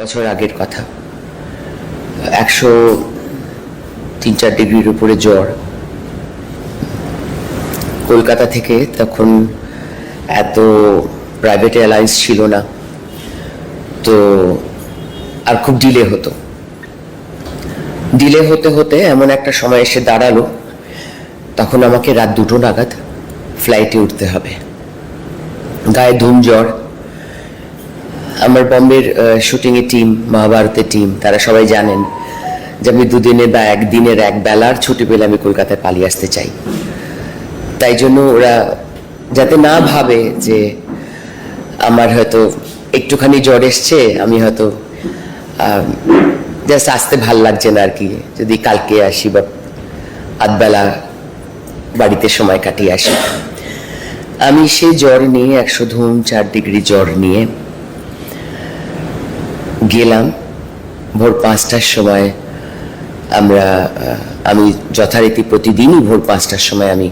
বছর আগের কথা। একশো তিন চার ডিগ্রির উপরে জ্বর। কলকাতা থেকে তখন এত প্রাইভেট এয়ারলাইন্স ছিল না। তো আর খুব ডিলে হতো। ডিলে হতে হতে এমন একটা সময় এসে দাঁড়াল, তখন আমাকে রাত দুটো নাগাদ ফ্লাইটে উঠতে হবে। গায়ে ধুম জ্বর আমার বম্বের শুটিংয়ের টিম মহাভারতের টিম তারা সবাই জানেন যে আমি দুদিনে বা একদিনের এক বেলার ছুটি পেলে আমি কলকাতায় পালিয়ে আসতে চাই। তাই জন্য ওরা যাতে না ভাবে যে আমার হয়তো একটুখানি জ্বর এসছে, আমি হয়তো জাস্ট আসতে ভালো লাগছে না আর কি। যদি কালকে আসি বা আধবেলা বাড়িতে সময় কাটিয়ে আসি। আমি সেই জ্বর নিয়ে একশো ধুম চার ডিগ্রি জ্বর নিয়ে গেলাম। ভোর পাঁচটার সময় আমরা আমি যথারীতি প্রতিদিনই ভোর পাঁচটার সময় আমি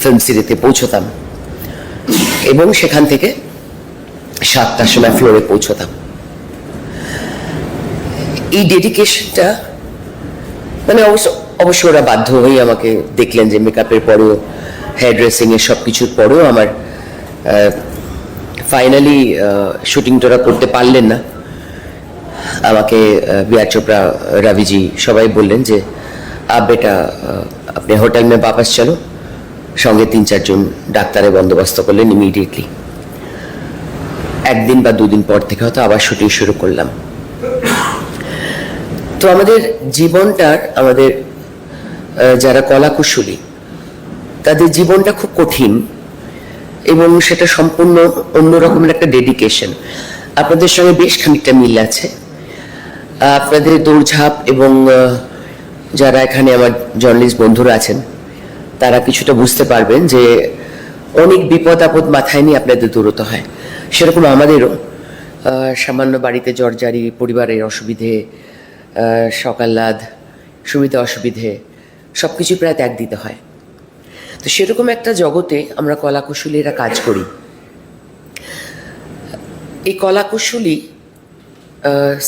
ফিল্ম সিটিতে পৌঁছতাম। এবং সেখান থেকে সাতটার সময় ফ্লোরে পৌঁছতাম। এই ডেডিকেশনটা মানে অবশ্য অবশ্য ওরা বাধ্য হয়ে আমাকে দেখলেন যে মেকআপের পরেও হেয়ার ড্রেসিং এর সব কিছুর পরেও আমার ফাইনালি শুটিংটা ওরা করতে পারলেন না। আমাকে বিআর চোপড়া রাভিজি সবাই বললেন যে আপ বেটা আপনি হোটেল মেয়ে বাপাস চলো। সঙ্গে তিন চারজন ডাক্তারের বন্দোবস্ত করলেন ইমিডিয়েটলি একদিন বা দুদিন পর থেকে হয়তো আবার শুটিং শুরু করলাম। তো আমাদের জীবনটার, আমাদের যারা কলাকুশলী, তাদের জীবনটা খুব কঠিন এবং সেটা সম্পূর্ণ অন্যরকমের একটা ডেডিকেশন আপনাদের সঙ্গে বেশ খানিকটা মিল আছে। আপনাদের দৌড়ঝাঁপ এবং যারা এখানে আমার জার্নালিস্ট বন্ধুরা আছেন, তারা কিছুটা বুঝতে পারবেন যে অনেক বিপদ আপদ মাথায় নিয়ে আপনাদের দৌড়তে হয়। সেরকম আমাদেরও সামান্য বাড়িতে জর্জারি, পরিবারের অসুবিধে সকাল্লাদ সুবিধে অসুবিধে সব কিছু প্রায় ত্যাগ দিতে হয়। তো সেরকম একটা জগতে আমরা কলাকুশলীরা কাজ করি। এই কলাকুশলী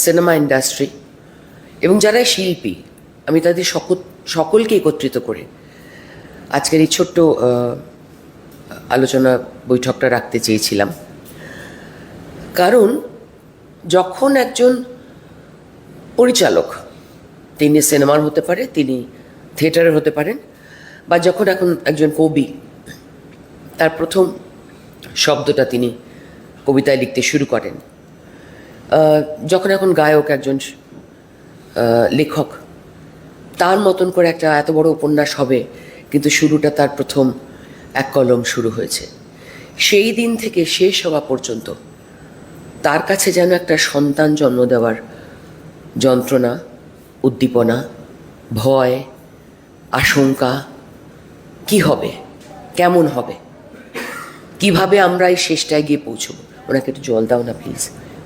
সিনেমা ইন্ডাস্ট্রি এবং যারা শিল্পী, আমি তাদের সকল, সকলকে একত্রিত করে আজকের এই ছোট্ট আলোচনা বৈঠকটা রাখতে চেয়েছিলাম। কারণ যখন একজন পরিচালক, তিনি সিনেমার হতে পারে, তিনি থিয়েটারের হতে পারেন, বা যখন এখন একজন কবি, তার প্রথম শব্দটা তিনি কবিতায় লিখতে শুরু করেন যখন এখন গায়ক একজন লেখক, তার মতন করে একটা এত বড় উপন্যাস হবে, কিন্তু শুরুটা তার প্রথম এক কলম শুরু হয়েছে। সেই দিন থেকে শেষ হওয়া পর্যন্ত তার কাছে যেন একটা সন্তান জন্ম দেওয়ার যন্ত্রণা, উদ্দীপনা, ভয়, আশঙ্কা, কি হবে? কেমন হবে? কীভাবে আমরা এই শেষটায় গিয়ে পৌঁছবো? ওনাকে একটু জল দাও না, প্লিজ।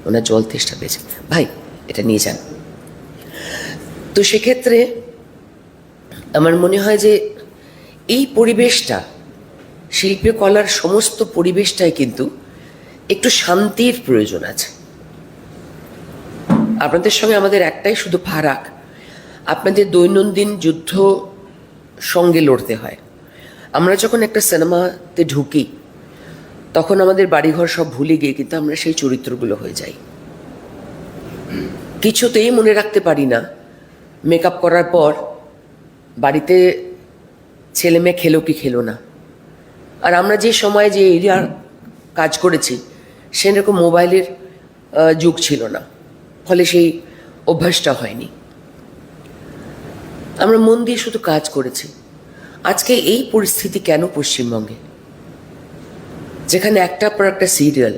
ওনার জল তেষ্টা পেয়েছে। ভাই, এটা নিয়ে যান। তো সেক্ষেত্রে আমার মনে হয় যে এই পরিবেশটা, শিল্পী কলার সমস্ত পরিবেশটাই কিন্তু একটু শান্তির প্রয়োজন আছে। আপনাদের সঙ্গে আমাদের একটাই শুধু ফারাক, আপনাদের দৈনন্দিন যুদ্ধ সঙ্গে লড়তে হয়। আমরা যখন একটা সিনেমাতে ঢুকি তখন আমাদের বাড়িঘর সব ভুলে গিয়ে কিন্তু আমরা সেই চরিত্রগুলো হয়ে যাই। কিছুতেই মনে রাখতে পারি না। মেকআপ করার পর বাড়িতে ছেলে মেয়ে খেলো কি খেলো না। আর আমরা যে সময় যে এরিয়ার কাজ করেছি, সেরকম মোবাইলের যুগ ছিল না। ফলে সেই অভ্যাসটা হয়নি। আমরা মন দিয়ে শুধু কাজ করেছি। আজকে এই পরিস্থিতি কেন পশ্চিমবঙ্গে? যেখানে একটার পর একটা সিরিয়াল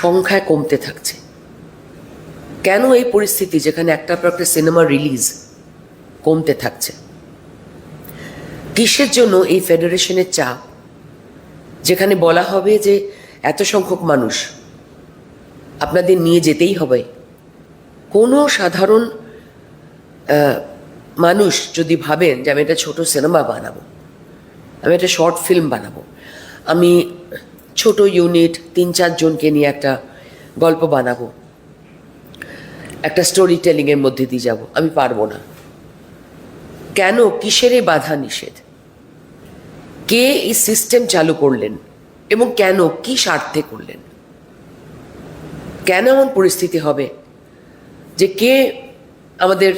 সংখ্যায় কমতে থাকছে। কেন এই পরিস্থিতি যেখানে একটার পর একটা সিনেমা রিলিজ কমতে থাকছে? কিসের জন্য এই ফেডারেশনের চাপ? যেখানে বলা হবে যে এত সংখ্যক মানুষ আপনাদের নিয়ে যেতেই হবে। কোনো সাধারণ মানুষ যদি ভাবেন যে আমি একটা ছোট সিনেমা বানাবো, আমি একটা শর্ট ফিল্ম বানাবো, আমি ছোট ইউনিট তিন চারজনকে নিয়ে একটা গল্প বানাবো। একটা স্টোরি টেলিং এর মধ্যে দিয়ে যাব। আমি পারব না। কেন? কিসের বাধা নিষেধ? কে এই সিস্টেম চালু করলেন? এবং কেন? কি স্বার্থে করলেন? কেন এমন পরিস্থিতি হবে? যে কে আমাদের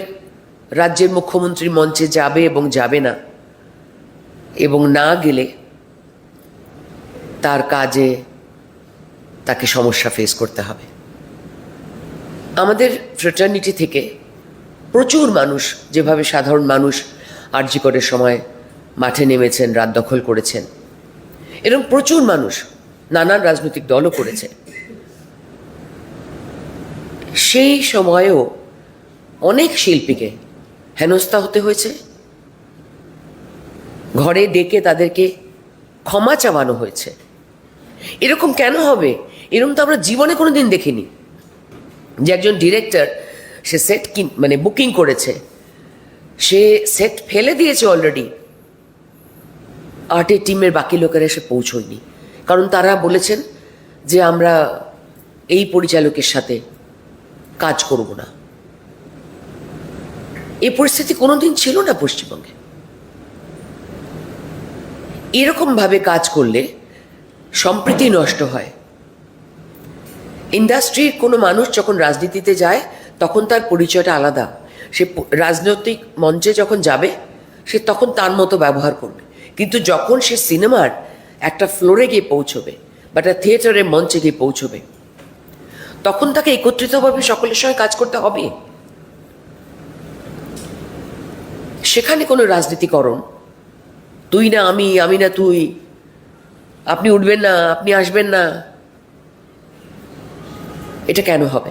রাজ্যের মুখ্যমন্ত্রী মঞ্চে যাবে এবং যাবে না? এবং না গেলে তার কাজে তাকে সমস্যা ফেস করতে হবে। আমাদের ফ্রেটার্নিটি থেকে প্রচুর মানুষ, যেভাবে সাধারণ মানুষ আর্যিকরের সময় মাঠে নেমেছেন, রাত দখল করেছেন এরকম প্রচুর মানুষ নানান রাজনৈতিক দলও করেছে সেই সময়েও অনেক শিল্পীকে হেনস্থা হতে হয়েছে। ঘরে ডেকে তাদেরকে ক্ষমা চাওয়ানো হয়েছে। এরকম কেন হবে? এরকম তো আমরা জীবনে কোনো দিন দেখিনি। যে একজন ডিরেক্টর সে সেট কিন মানে বুকিং করেছে। সে সেট ফেলে দিয়েছে অলরেডি আর্টের টিমের বাকি লোকেরা এসে পৌঁছয়নি। কারণ তারা বলেছেন যে আমরা এই পরিচালকের সাথে কাজ করব না। এই পরিস্থিতি কোনোদিন ছিল না পশ্চিমবঙ্গে। এরকমভাবে কাজ করলে সম্প্রীতি নষ্ট হয়। ইন্ডাস্ট্রির কোনো মানুষ যখন রাজনীতিতে যায়, তখন তার পরিচয়টা আলাদা। সে রাজনৈতিক মঞ্চে যখন যাবে, সে তখন তার মতো ব্যবহার করবে। কিন্তু যখন সে সিনেমার একটা ফ্লোরে গিয়ে পৌঁছবে বা একটা থিয়েটারের মঞ্চে গিয়ে পৌঁছবে, তখন তাকে একত্রিতভাবে সকলের সঙ্গে কাজ করতে হবে। সেখানে কোনো রাজনীতিকরণ, তুই না আমি আমি না তুই আপনি উঠবেন না, আপনি আসবেন না। এটা কেন হবে?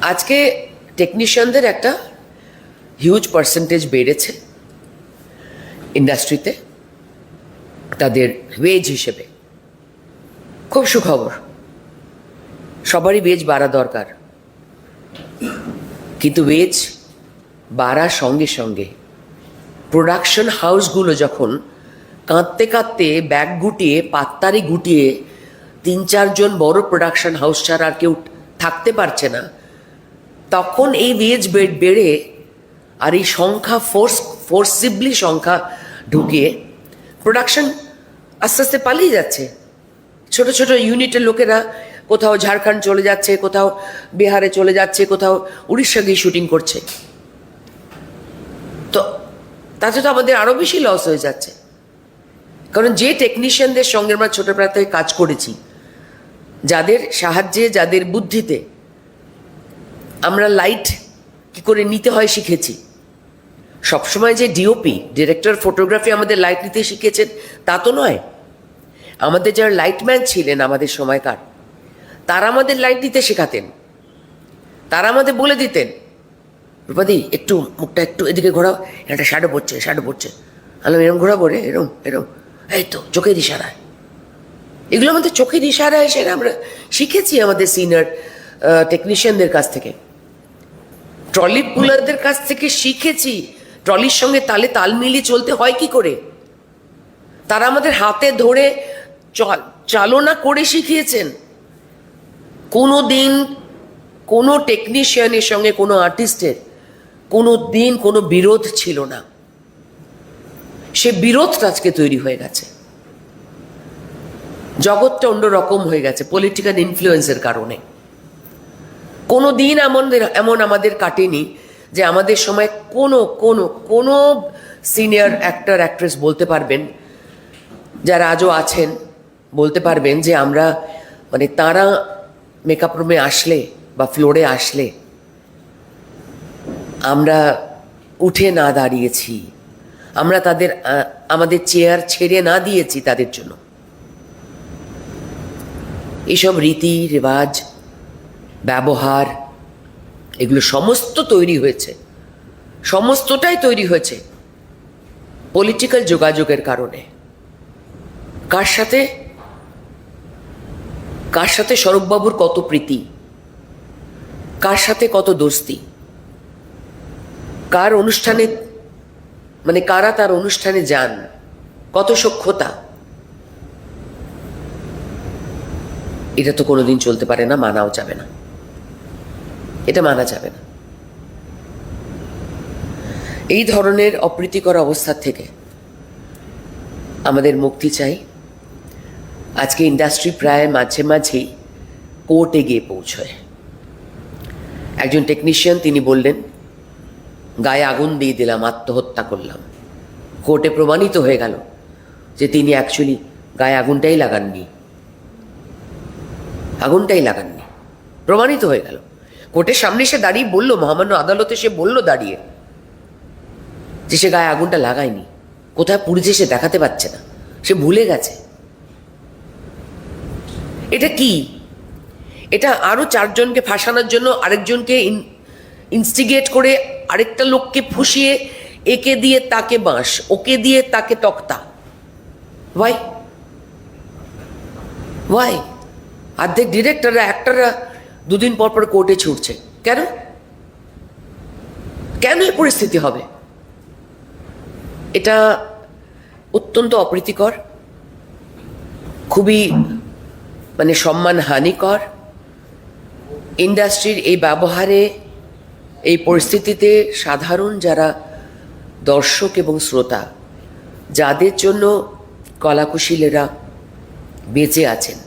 আজকে টেকনিশিয়ানদের একটা হিউজ পার্সেন্টেজ বেড়েছে ইন্ডাস্ট্রিতে তাদের ওয়েজ হিসেবে। খুব সুখবর। সবারই ওয়েজ বাড়া দরকার। কিন্তু ওয়েজ বাড়ার সঙ্গে সঙ্গে প্রোডাকশন হাউসগুলো যখন কাঁদতে কাঁদতে ব্যাগ গুটিয়ে, পাত্তারি গুটিয়ে তিন চারজন বড় প্রোডাকশন হাউস ছাড়া আর কেউ থাকতে পারছে না। তখন এই ওয়েজ বেড বেড়ে আর এই সংখ্যা ফোর্স ফোর্সিবলি সংখ্যা ঢুকিয়ে প্রোডাকশন আস্তে আস্তে পালিয়ে যাচ্ছে। ছোট ছোট ইউনিটের লোকেরা কোথাও ঝাড়খণ্ড চলে যাচ্ছে, কোথাও বিহারে চলে যাচ্ছে, কোথাও উড়িষ্যা গিয়ে শুটিং করছে। তো তাতে তো আমাদের আরও বেশি লস হয়ে যাচ্ছে। কারণ যে টেকনিশিয়ানদের সঙ্গে আমরা ছোটোবেলা থেকে কাজ করেছি, যাদের সাহায্যে, যাদের বুদ্ধিতে আমরা লাইট কি করে নিতে হয় শিখেছি। সবসময় যে ডিওপি ডিরেক্টর ফটোগ্রাফি আমাদের লাইট নিতে শিখেছেন, তা তো নয়। আমাদের যারা লাইটম্যান ছিলেন আমাদের সময়কার, তারা আমাদের লাইট দিতে শেখাতেন। তারা আমাদের বলে দিতেন, রূপাদি, একটু মুখটা একটু এদিকে ঘোরাও, একটা শ্যাডো পড়ছে শ্যাডো পড়ছে। আমি এরম ঘোরাবো রে, এরম এরম। এই তো, চোখের ইশারায়। এগুলো আমাদের চোখের ইশারায় সেটা আমরা শিখেছি আমাদের সিনিয়র টেকনিশিয়ানদের কাছ থেকে। ট্রলি পুলারদের কাছ থেকে শিখেছি। ট্রলির সঙ্গে তালে তাল মিলিয়ে চলতে হয় কি করে? তারা আমাদের হাতে ধরে চল- চালনা করে শিখিয়েছেন। কোনো দিন কোনো টেকনিশিয়ানের সঙ্গে, কোনো আর্টিস্টের কোনো দিন কোনো বিরোধ ছিল না। সে বিরোধটা আজকে তৈরি হয়ে গেছে। জগৎটা অন্যরকম হয়ে গেছে পলিটিক্যাল ইনফ্লুয়েন্সের কারণে। কোনো দিন এমন এমন আমাদের কাটেনি যে আমাদের সময় কোনো কোনো কোনো সিনিয়র অ্যাক্টর অ্যাক্ট্রেস বলতে পারবেন, যারা আজও আছেন, বলতে পারবেন যে আমরা মানে তারা মেকআপ রুমে আসলে বা ফ্লোরে আসলে, আমরা উঠে না দাঁড়িয়েছি। আমরা তাদের আমাদের চেয়ার ছেড়ে না দিয়েছি তাদের জন্য। এসব রীতি, রেওয়াজ, ব্যবহার, এগুলো সমস্ত তৈরি হয়েছে। সমস্তটাই তৈরি হয়েছে পলিটিক্যাল যোগাযোগের কারণে। কার সাথে? কার সাথে সৌরভবাবুর কত প্রীতি? কার সাথে কত দোস্তি? কার অনুষ্ঠানে মানে কারা তার অনুষ্ঠানে যান? কত সক্ষতা এটা তো কোনোদিন চলতে পারে না, মানাও যাবে না। এটা মানা যাবে না। এই ধরনের অপ্রীতিকর অবস্থা থেকে আমাদের মুক্তি চাই। আজকে ইন্ডাস্ট্রি প্রায় মাঝে মাঝেই কোর্টে গিয়ে পৌঁছয়। একজন টেকনিশিয়ান তিনি বললেন, গায়ে আগুন দিয়ে দিলাম, আত্মহত্যা করলাম। কোর্টে প্রমাণিত হয়ে গেল যে তিনি অ্যাকচুয়ালি গায়ে আগুনটাই লাগাননি। আগুনটাই লাগাননি। প্রমাণিত হয়ে গেল। কোর্টের সামনে সে দাঁড়িয়ে বলল, মহামান্য আদালতে সে বলল দাঁড়িয়ে যে সে গায়ে আগুনটা লাগায়নি। কোথায় পুড়েছে সে দেখাতে পারছে না। সে ভুলে গেছে। এটা কি? এটা আরও চারজনকে ফাঁসানোর জন্য আরেকজনকে ইনস্টিগেট করে আরেকটা লোককে ফুসিয়ে একে দিয়ে তাকে বাঁশ, ওকে দিয়ে তাকে তক্তা। ওয়াই ওয়াই অর্ধেক ডিরেক্টররা অ্যাক্টররা দুদিন পর পর কোর্টে ছুটছে। কেন? কেন এই পরিস্থিতি হবে? এটা অত্যন্ত অপ্রীতিকর, খুবই মানে সম্মান হানিকর ইন্ডাস্ট্রির এই ব্যবহারে, এই পরিস্থিতিতে সাধারণ যারা দর্শক এবং শ্রোতা, যাদের জন্য কলাকুশীলেরা বেঁচে আছেন।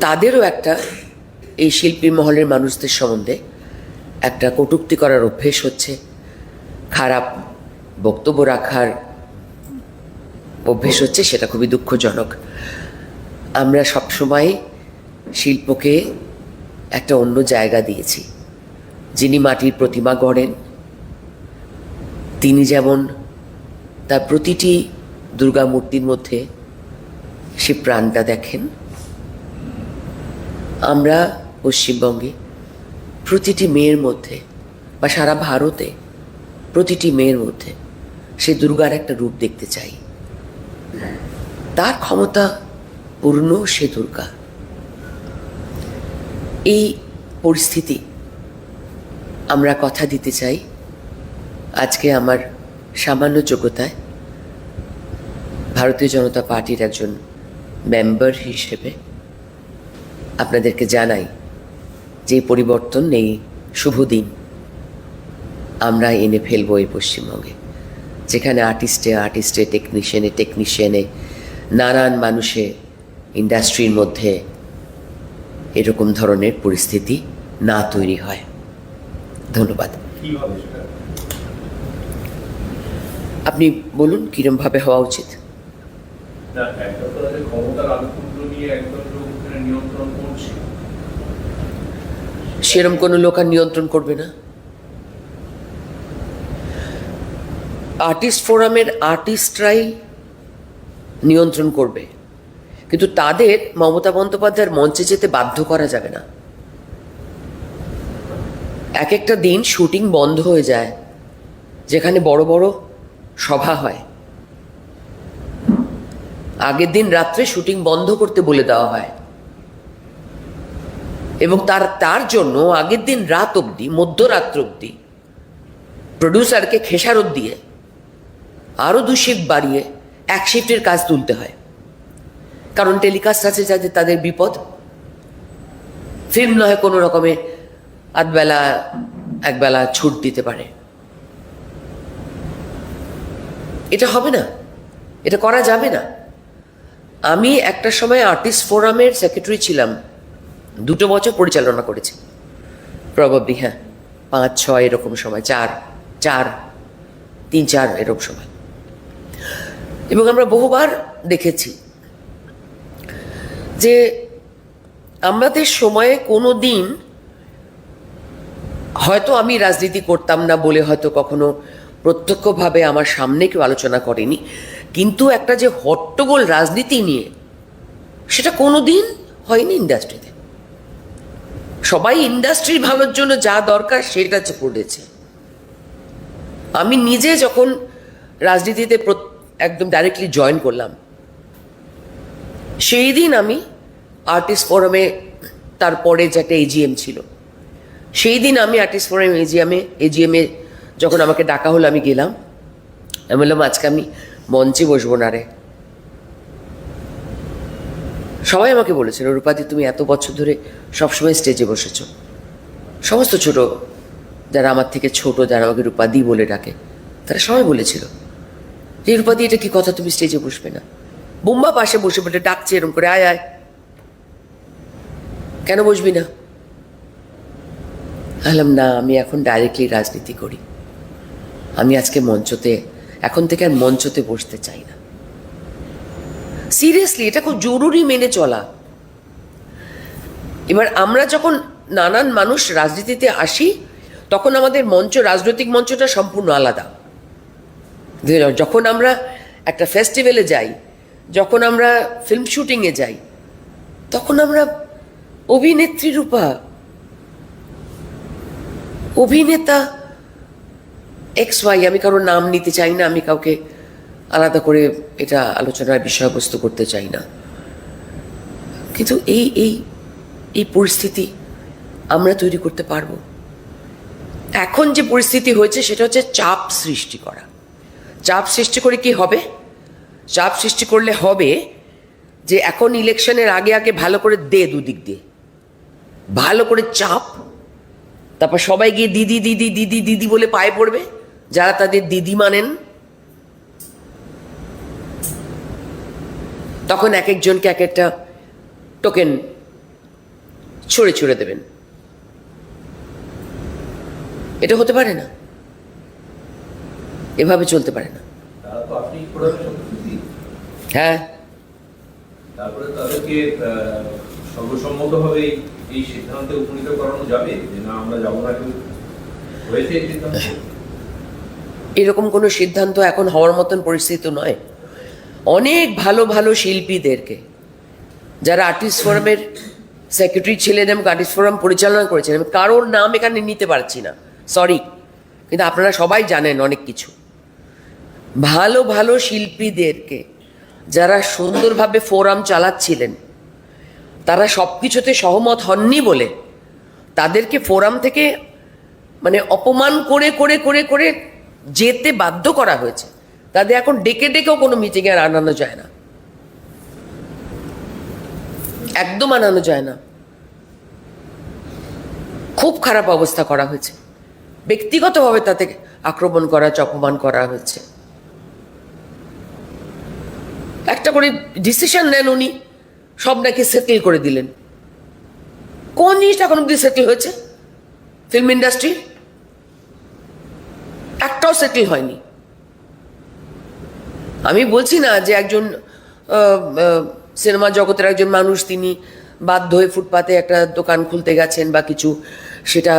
তাদেরও একটা এই শিল্পী মহলের মানুষদের সম্বন্ধে একটা কটূক্তি করার অভ্যেস হচ্ছে, খারাপ বক্তব্য রাখার অভ্যেস হচ্ছে, সেটা খুবই দুঃখজনক। আমরা সবসময় শিল্পকে একটা অন্য জায়গা দিয়েছি। যিনি মাটির প্রতিমা গড়েন, তিনি যেমন তার প্রতিটি দুর্গা মূর্তির মধ্যে সে প্রাণটা দেখেন আমরা পশ্চিমবঙ্গে প্রতিটি মেয়ের মধ্যে বা সারা ভারতে প্রতিটি মেয়ের মধ্যে সে দুর্গার একটা রূপ দেখতে চাই। তার ক্ষমতা পূর্ণ সে দুর্গা। এই পরিস্থিতি আমরা কথা দিতে চাই আজকে আমার সামান্য যোগ্যতায় ভারতীয় জনতা পার্টির একজন মেম্বার হিসেবে। আপনাদেরকে জানাই যে পরিবর্তন নেই শুভ দিন। আমরা এনে ফেলব এই পশ্চিমবঙ্গে। যেখানে আর্টিস্টে আর্টিস্টে টেকনিশিয়ানে টেকনিশিয়ানে নানান মানুষে ইন্ডাস্ট্রির মধ্যে এরকম ধরনের পরিস্থিতি না তৈরি হয়। ধন্যবাদ। আপনি বলুন কীরমভাবে হওয়া উচিত? না একটা ক্ষমতার নিয়ে এখানে নিয়ন্ত্রণ সেরম কোনো লোক আর নিয়ন্ত্রণ করবে না। আর্টিস্ট ফোরামের আর্টিস্টরাই নিয়ন্ত্রণ করবে। কিন্তু তাদের মমতা বন্দ্যোপাধ্যায়ের মঞ্চে যেতে বাধ্য করা যাবে না। এক একটা দিন শুটিং বন্ধ হয়ে যায়, যেখানে বড় বড় সভা হয়। আগের দিন রাত্রে শুটিং বন্ধ করতে বলে দেওয়া হয়। এবং তার তার জন্য আগের দিন রাত অবধি, মধ্যরাত্র অবধি প্রডিউসারকে খেসারত দিয়ে আরও দু শিফট বাড়িয়ে এক শিফটের কাজ তুলতে হয়। কারণ টেলিকাস্ট আছে যাদের, তাদের বিপদ। ফিল্ম নয় কোনো রকমে আধবেলা, একবেলা ছুট দিতে পারে। এটা হবে না। এটা করা যাবে না। আমি একটা সময় আর্টিস্ট ফোরামের সেক্রেটারি ছিলাম। দুটো বছর পরিচালনা করেছি। প্রবাবলি হ্যাঁ পাঁচ, ছয় এরকম সময়, চার চার, তিন, চার এরকম সময়। এবং আমরা বহুবার দেখেছি যে আমাদের সময়ে কোনো দিন হয়তো আমি রাজনীতি করতাম না বলে হয়তো কখনো প্রত্যক্ষভাবে আমার সামনে কেউ আলোচনা করেনি, কিন্তু একটা যে হট্টগোল রাজনীতি নিয়ে, সেটা কোনো দিন হয়নি ইন্ডাস্ট্রিতে সবাই ইন্ডাস্ট্রির ভালোর জন্য যা দরকার সেটা করেছে। আমি নিজে যখন রাজনীতিতে একদম ডাইরেক্টলি জয়েন করলাম, সেই দিন আমি আর্টিস্ট ফোরামে তারপরে যে একটা এজিএম ছিল, সেই দিন আমি আর্টিস্ট ফোরাম এজিএমে এজিএমে যখন আমাকে ডাকা হলো আমি গেলাম। আমি বললাম, আজকে আমি মঞ্চে বসবো না রে। সবাই আমাকে বলেছিল রূপাদি তুমি এত বছর ধরে সবসময় স্টেজে বসেছো। সমস্ত ছোট যারা আমার থেকে ছোট, যারা আমাকে রূপাদি বলে ডাকে, তারা সবাই বলেছিল যে রূপাদি এটা কি কথা? তুমি স্টেজে বসবে না। বোম্বা পাশে বসে বলে ডাকছে এরকম করে, আয় আয়। কেন বসবি না? বললাম, না, আমি এখন ডাইরেক্টলি রাজনীতি করি। আমি আজকে মঞ্চতে, এখন থেকে আর মঞ্চতে বসতে চাই না। সিরিয়াসলি এটা খুব জরুরি মেনে চলা। এবার আমরা যখন নানান মানুষ রাজনীতিতে আসি, তখন আমাদের মঞ্চ, রাজনৈতিক মঞ্চটা সম্পূর্ণ আলাদা। যখন আমরা একটা ফেস্টিভ্যালে যাই, যখন আমরা ফিল্ম শুটিংয়ে যাই, তখন আমরা অভিনেত্রী রূপা, অভিনেতা এক্স ওয়াই আমি কারোর নাম নিতে চাই না, আমি কাউকে আলাদা করে এটা আলোচনার বিষয়বস্তু করতে চাই না। কিন্তু এই এই এই পরিস্থিতি আমরা তৈরি করতে পারব। এখন যে পরিস্থিতি হয়েছে সেটা হচ্ছে চাপ সৃষ্টি করা। চাপ সৃষ্টি করে কি হবে? চাপ সৃষ্টি করলে হবে যে এখন ইলেকশনের আগে আগে ভালো করে দে দুদিক দিয়ে। ভালো করে চাপ, তারপর সবাই গিয়ে দিদি দিদি দিদি দিদি বলে পায়ে পড়বে। যারা তাদের দিদি মানেন তখন এক একজনকে এক একটা টোকেন ছুঁড়ে ছুঁড়ে দেবেন। এটা হতে পারে না। এভাবে চলতে পারে না। হ্যাঁ। তারপরে তাদেরকে সর্বসম্মতভাবে এই- এই সিদ্ধান্তে উপনীত করানো যাবে যে না আমরা যাব না হয়েছে এরকম কোনো সিদ্ধান্ত এখন হওয়ার মতন পরিস্থিতি নয়। অনেক ভালো ভালো শিল্পীদেরকে। যারা আর্টিস্ট ফোরামের সেক্রেটারি ছিলেন এবং আর্টিস্ট ফোরাম পরিচালনা করেছেন। আমি কারোর নাম এখানে নিতে পারছি না। সরি কিন্তু আপনারা সবাই জানেন অনেক কিছু। ভালো ভালো শিল্পীদেরকে যারা সুন্দরভাবে ফোরাম চালাচ্ছিলেন, তারা সব কিছুতে সহমত হননি বলে তাদেরকে ফোরাম থেকে মানে অপমান করে করে করে করে যেতে বাধ্য করা হয়েছে। তাদের এখন ডেকে ডেকেও কোনো মিটিংয়ে আর আনানো যায় না। একদম আনানো যায় না। খুব খারাপ অবস্থা করা হয়েছে। ব্যক্তিগতভাবে তাতে আক্রমণ করা অপমান করা হয়েছে। একটা করে ডিসিশন নেন উনি, সব নাকি সেটেল করে দিলেন। কোন জিনিসটা এখন অব্দি সেটেল হয়েছে? ফিল্ম ইন্ডাস্ট্রি একটাও সেটেল হয়নি। আমি বলছি না যে একজন সিনেমা জগতের একজন মানুষ তিনি বাধ্য হয়ে ফুটপাতে একটা দোকান খুলতে গেছেন বা কিছু, সেটা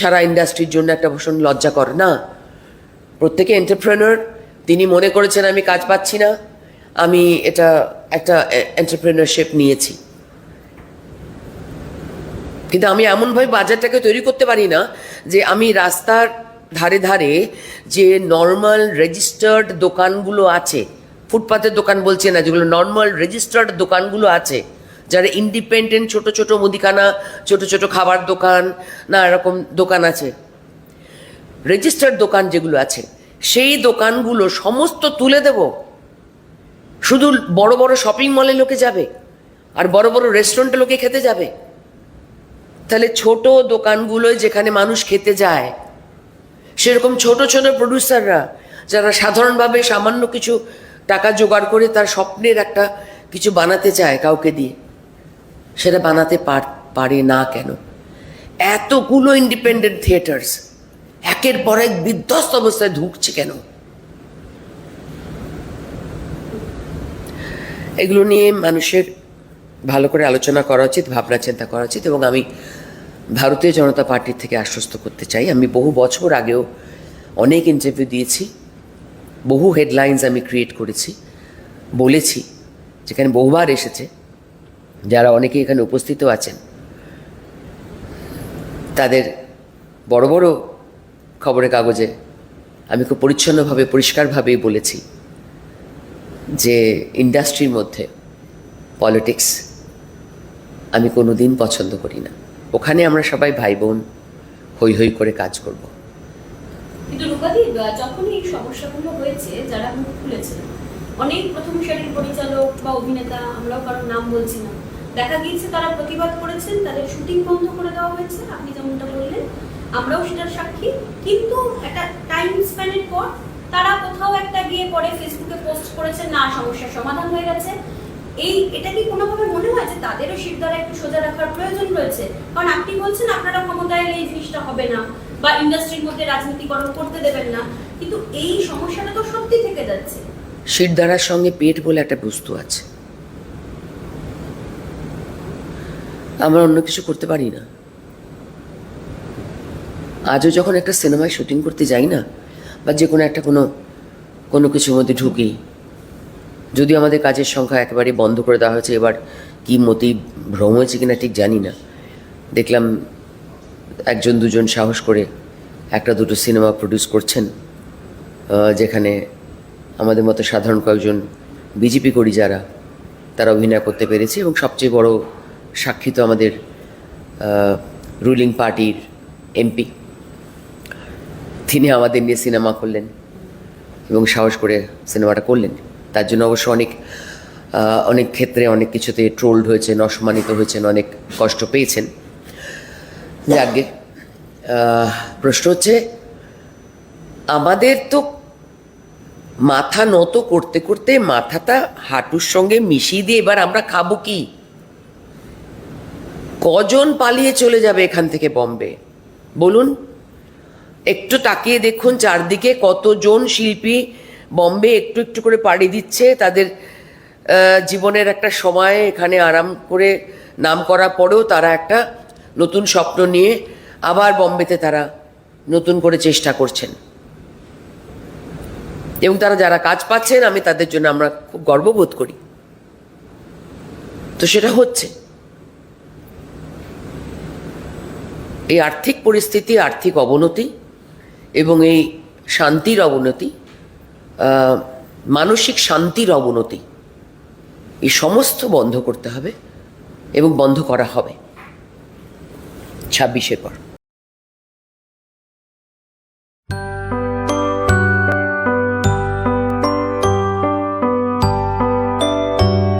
সারা ইন্ডাস্ট্রির জন্য একটা ভীষণ লজ্জাকর, না? প্রত্যেকে এন্টারপ্রেনার তিনি মনে করেছেন আমি কাজ পাচ্ছি না, আমি এটা একটা এন্টারপ্রেনারশিপ নিয়েছি। কিন্তু আমি এমনভাবে বাজারটাকে তৈরি করতে পারি না যে আমি রাস্তার ধারে ধারে যে নর্মাল রেজিস্টার্ড দোকানগুলো আছে, ফুটপাতের দোকান বলছে না, যেগুলো নর্মাল রেজিস্টার্ড দোকানগুলো আছে, যারা ইন্ডিপেন্ডেন্ট ছোট ছোট মুদিখানা, ছোট ছোট খাবার দোকান, না এরকম দোকান আছে রেজিস্টার্ড দোকান যেগুলো আছে, সেই দোকানগুলো সমস্ত তুলে দেব। শুধু বড় বড় শপিং মলে লোকে যাবে, আর বড় বড় রেস্টুরেন্টে লোকে খেতে যাবে। তাহলে ছোট দোকানগুলোয় যেখানে মানুষ খেতে যায় সেরকম ছোট ছোট প্রডিউসাররা যারা সাধারণভাবে সামান্য কিছু টাকা জোগাড় করে তার স্বপ্নের একটা কিছু বানাতে চায় কাউকে দিয়ে, সেটা বানাতে পার- না কেন? এতগুলো ইন্ডিপেন্ডেন্ট থিয়েটার্স একের পর এক বিধ্বস্ত অবস্থায় ঢুকছে কেন? এগুলো নিয়ে মানুষের ভালো করে আলোচনা করা উচিত, ভাবনা চিন্তা করা উচিত এবং আমি ভারতীয় জনতা পার্টির থেকে আশ্বস্ত করতে চাই। আমি বহু বছর আগেও অনেক ইন্টারভিউ দিয়েছি, বহু হেডলাইন্স আমি ক্রিয়েট করেছি, বলেছি, যেখানে বহুবার এসেছে, যারা অনেকে এখানে উপস্থিত আছেন। তাদের বড় বড় খবরের কাগজে আমি খুব পরিচ্ছন্নভাবে, পরিষ্কারভাবেই বলেছি যে ইন্ডাস্ট্রির মধ্যে পলিটিক্স আমি কোনো দিন পছন্দ করি না। ওখানে আমরা সবাই ভাই বোন হই হই করে কাজ করব। কিন্তু রূপাদি যখন এই সমস্যাগুলো হয়েছে, যারা মুখ খুলেছে, অনেক প্রথম সারির পরিচালক বা অভিনেতা, আমরাও কারোর নাম বলছি না, দেখা গিয়েছে তারা প্রতিবাদ করেছেন, তাদের শুটিং বন্ধ করে দেওয়া হয়েছে, আপনি যেমনটা বললেন, আমরাও সেটার সাক্ষী, কিন্তু একটা টাইম স্প্যানের পর তারা কোথাও একটা গিয়ে পরে ফেসবুকে পোস্ট করেছেন না, সমস্যার সমাধান হয়ে গেছে। এই, এটা কি কোনোভাবে মনে হয় যে তাদেরও শিরদারা একটু সোজা রাখার প্রয়োজন রয়েছে? কারণ আপনি বলছেন আপনারা ক্ষমতায় এই জিনিসটা হবে না বা ইন্ডাস্ট্রির মধ্যে রাজনীতিকরণ করতে দেবেন না। কিন্তু এই সমস্যাটা তো সত্যি থেকে যাচ্ছে। শিরদারার সঙ্গে পেট বলে একটা বস্তু আছে। আমরা অন্য কিছু করতে পারি না। আজও যখন একটা সিনেমায় শুটিং করতে যাই না, বা যে কোনো একটা কোনো কোনো কিছুর মধ্যে ঢুকি যদি আমাদের কাজের সংখ্যা একেবারে বন্ধ করে দেওয়া হয়েছে, এবার কি মতি ভ্রম হয়েছে কিনা ঠিক জানি না। দেখলাম একজন দুজন সাহস করে একটা দুটো সিনেমা প্রডিউস করছেন যেখানে আমাদের মতো সাধারণ কয়েকজন বিজেপি করি যারা, তারা অভিনয় করতে পেরেছে এবং সবচেয়ে বড় সাক্ষী তো আমাদের রুলিং পার্টির এমপি তিনি আমাদের নিয়ে সিনেমা করলেন এবং সাহস করে সিনেমাটা করলেন। তার জন্য অবশ্য অনেক অনেক ক্ষেত্রে অনেক কিছুতে ট্রোলড হয়েছেন, অসম্মানিত হয়েছেন, অনেক কষ্ট পেয়েছেন। যাকে প্রশ্ন হচ্ছে, আমাদের তো মাথা নত করতে করতে মাথাটা হাঁটুর সঙ্গে মিশিয়ে দিয়ে এবার আমরা খাব কি? কজন পালিয়ে চলে যাবে এখান থেকে বম্বে? বলুন, একটু তাকিয়ে দেখুন চারদিকে কতজন শিল্পী বম্বে একটু একটু করে পাড়ি দিচ্ছে, তাদের জীবনের একটা সময় এখানে আরাম করে নাম করার পরেও তারা একটা নতুন স্বপ্ন নিয়ে আবার বম্বেতে তারা নতুন করে চেষ্টা করছেন। এবং তারা যারা কাজ পাচ্ছেন, আমি তাদের জন্য আমরা খুব গর্ববোধ করি। তো সেটা হচ্ছে। এই আর্থিক পরিস্থিতি, আর্থিক অবনতি এবং এই শান্তির অবনতি মানসিক শান্তির অবনতি এই সমস্ত বন্ধ করতে হবে এবং বন্ধ করা হবে ছাব্বিশের পর।